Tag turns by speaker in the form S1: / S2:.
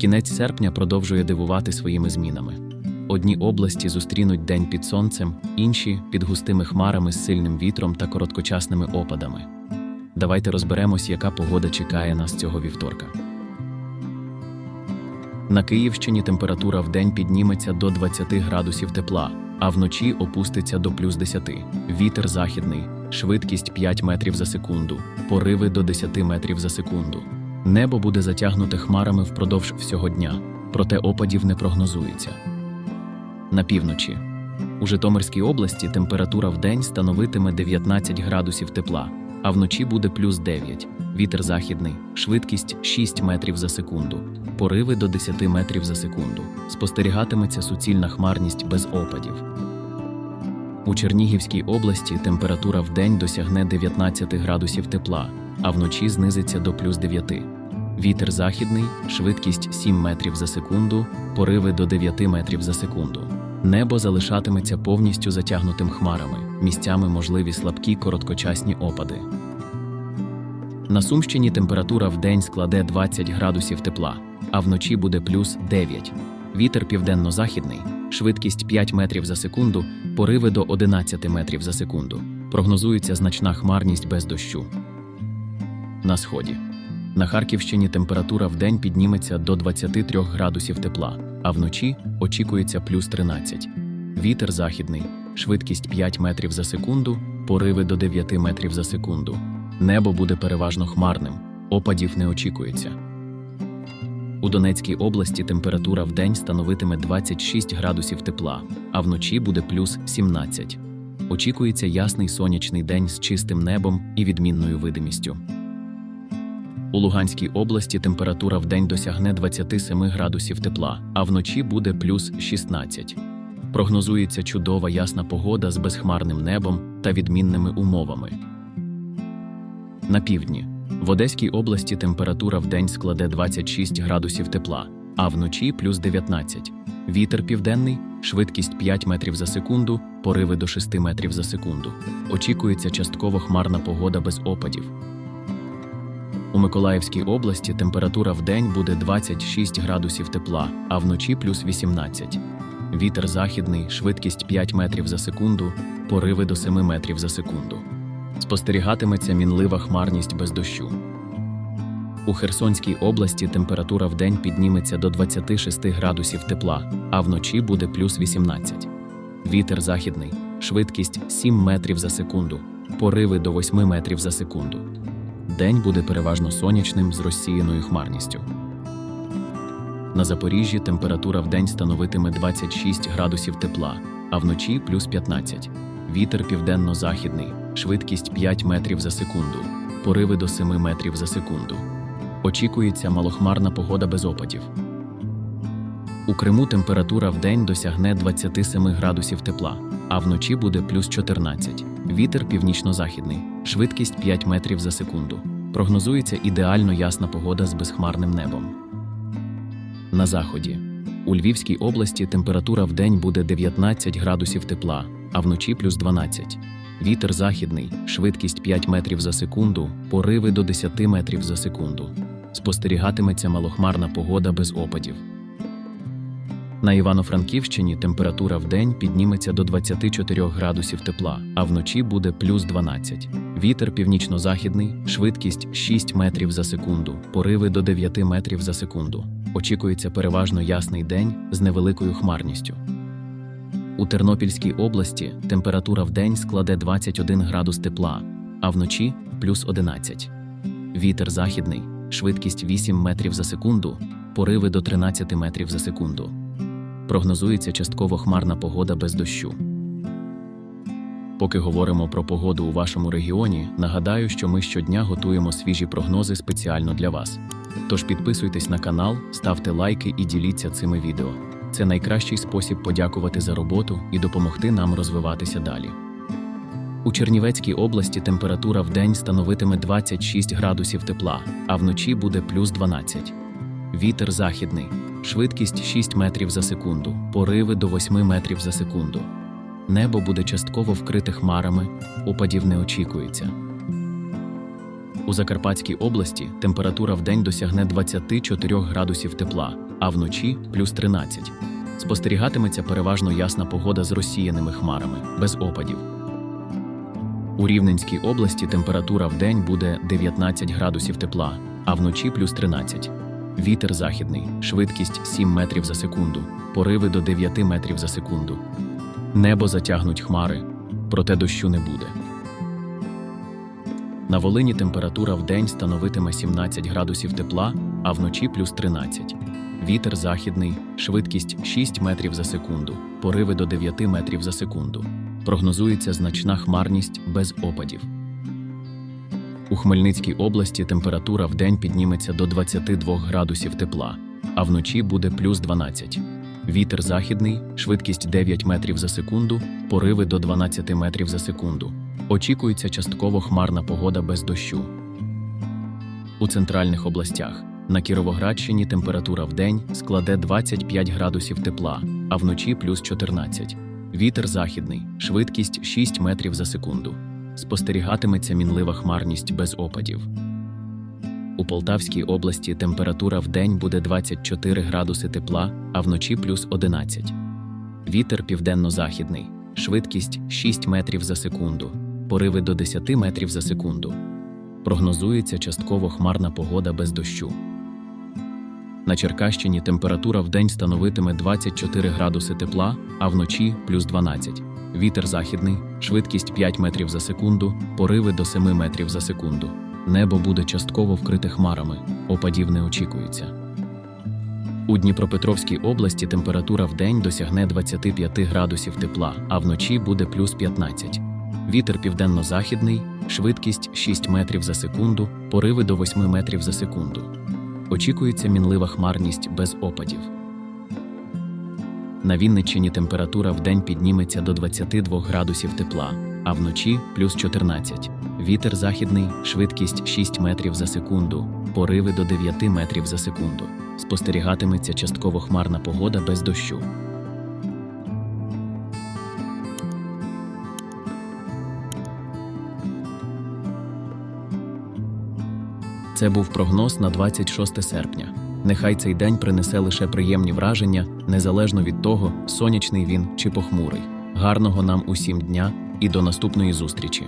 S1: Кінець серпня продовжує дивувати своїми змінами. Одні області зустрінуть день під сонцем, інші під густими хмарами з сильним вітром та короткочасними опадами. Давайте розберемось, яка погода чекає нас цього вівторка. На Київщині температура вдень підніметься до 20 градусів тепла, а вночі опуститься до плюс 10. Вітер західний, швидкість 5 метрів за секунду, пориви до 10 метрів за секунду. Небо буде затягнуте хмарами впродовж всього дня, проте опадів не прогнозується. На півночі. У Житомирській області температура вдень становитиме 19 градусів тепла, а вночі буде плюс 9. Вітер західний, швидкість 6 метрів за секунду, пориви до 10 метрів за секунду. Спостерігатиметься суцільна хмарність без опадів. У Чернігівській області температура вдень досягне 19 градусів тепла, а вночі знизиться до плюс 9. Вітер західний, швидкість 7 метрів за секунду, пориви до 9 метрів за секунду. Небо залишатиметься повністю затягнутим хмарами, місцями можливі слабкі короткочасні опади. На Сумщині температура вдень складе 20 градусів тепла, а вночі буде плюс 9. Вітер південно-західний, швидкість 5 метрів за секунду, пориви до 11 метрів за секунду. Прогнозується значна хмарність без дощу. На сході. На Харківщині температура вдень підніметься до 23 градусів тепла, а вночі очікується плюс 13. Вітер західний, швидкість 5 метрів за секунду, пориви до 9 метрів за секунду. Небо буде переважно хмарним, опадів не очікується. У Донецькій області температура вдень становитиме 26 градусів тепла, а вночі буде плюс 17. Очікується ясний сонячний день з чистим небом і відмінною видимістю. У Луганській області температура вдень досягне 27 градусів тепла, а вночі буде плюс 16. Прогнозується чудова ясна погода з безхмарним небом та відмінними умовами. На півдні. В Одеській області температура вдень складе 26 градусів тепла, а вночі плюс 19. Вітер південний, швидкість 5 метрів за секунду, пориви до 6 метрів за секунду. Очікується частково хмарна погода без опадів. У Миколаївській області температура вдень буде 26 градусів тепла, а вночі плюс 18. Вітер західний, швидкість 5 метрів за секунду, пориви до 7 метрів за секунду. Спостерігатиметься мінлива хмарність без дощу. У Херсонській області температура вдень підніметься до 26 градусів тепла, а вночі буде плюс 18. Вітер західний, швидкість 7 метрів за секунду, пориви до 8 метрів за секунду. День буде переважно сонячним з розсіяною хмарністю. На Запоріжжі температура в день становитиме 26 градусів тепла, а вночі плюс 15. Вітер південно-західний, швидкість 5 метрів за секунду, пориви до 7 метрів за секунду. Очікується малохмарна погода без опадів. У Криму температура вдень досягне 27 градусів тепла, а вночі буде плюс 14. Вітер північно-західний, швидкість 5 метрів за секунду. Прогнозується ідеально ясна погода з безхмарним небом. На заході. У Львівській області температура вдень буде 19 градусів тепла, а вночі плюс 12. Вітер західний, швидкість 5 метрів за секунду, пориви до 10 метрів за секунду. Спостерігатиметься малохмарна погода без опадів. На Івано-Франківщині температура вдень підніметься до 24 градусів тепла, а вночі буде плюс 12. Вітер північно-західний, швидкість 6 метрів за секунду, пориви до 9 метрів за секунду. Очікується переважно ясний день з невеликою хмарністю. У Тернопільській області температура вдень складе 21 градус тепла, а вночі плюс 11. Вітер західний, швидкість 8 метрів за секунду, пориви до 13 метрів за секунду. Прогнозується частково хмарна погода без дощу. Поки говоримо про погоду у вашому регіоні, нагадаю, що ми щодня готуємо свіжі прогнози спеціально для вас. Тож підписуйтесь на канал, ставте лайки і діліться цими відео. Це найкращий спосіб подякувати за роботу і допомогти нам розвиватися далі. У Чернівецькій області температура вдень становитиме 26 градусів тепла, а вночі буде плюс 12. Вітер західний, швидкість 6 метрів за секунду, пориви до 8 метрів за секунду. Небо буде частково вкрите хмарами, опадів не очікується. У Закарпатській області температура вдень досягне 24 градусів тепла, а вночі плюс 13. Спостерігатиметься переважно ясна погода з розсіяними хмарами, без опадів. У Рівненській області температура в день буде 19 градусів тепла, а вночі плюс 13. Вітер західний, швидкість 7 метрів за секунду, пориви до 9 метрів за секунду. Небо затягнуть хмари, проте дощу не буде. На Волині температура в день становитиме 17 градусів тепла, а вночі плюс 13. Вітер західний, швидкість 6 метрів за секунду, пориви до 9 метрів за секунду. Прогнозується значна хмарність без опадів. У Хмельницькій області температура в день підніметься до 22 градусів тепла, а вночі буде плюс 12. Вітер західний, швидкість 9 метрів за секунду, пориви до 12 метрів за секунду. Очікується частково хмарна погода без дощу. У центральних областях на Кіровоградщині температура в день складе 25 градусів тепла, а вночі плюс 14. Вітер західний, швидкість 6 метрів за секунду. Спостерігатиметься мінлива хмарність без опадів. У Полтавській області температура в день буде 24 градуси тепла, а вночі плюс 11. Вітер південно-західний, швидкість 6 метрів за секунду, пориви до 10 метрів за секунду. Прогнозується частково хмарна погода без дощу. На Черкащині температура в день становитиме 24 градуси тепла, а вночі плюс 12. Вітер західний, швидкість 5 метрів за секунду, пориви до 7 метрів за секунду. Небо буде частково вкрите хмарами, опадів не очікується. У Дніпропетровській області температура в день досягне 25 градусів тепла, а вночі буде плюс 15. Вітер південно-західний, швидкість 6 метрів за секунду, пориви до 8 метрів за секунду. Очікується мінлива хмарність без опадів. На Вінниччині температура в день підніметься до 22 градусів тепла, а вночі плюс 14. Вітер західний, швидкість 6 метрів за секунду, пориви до 9 метрів за секунду. Спостерігатиметься частково хмарна погода без дощу. Це був прогноз на 26 серпня. Нехай цей день принесе лише приємні враження, незалежно від того, сонячний він чи похмурий. Гарного нам усім дня і до наступної зустрічі!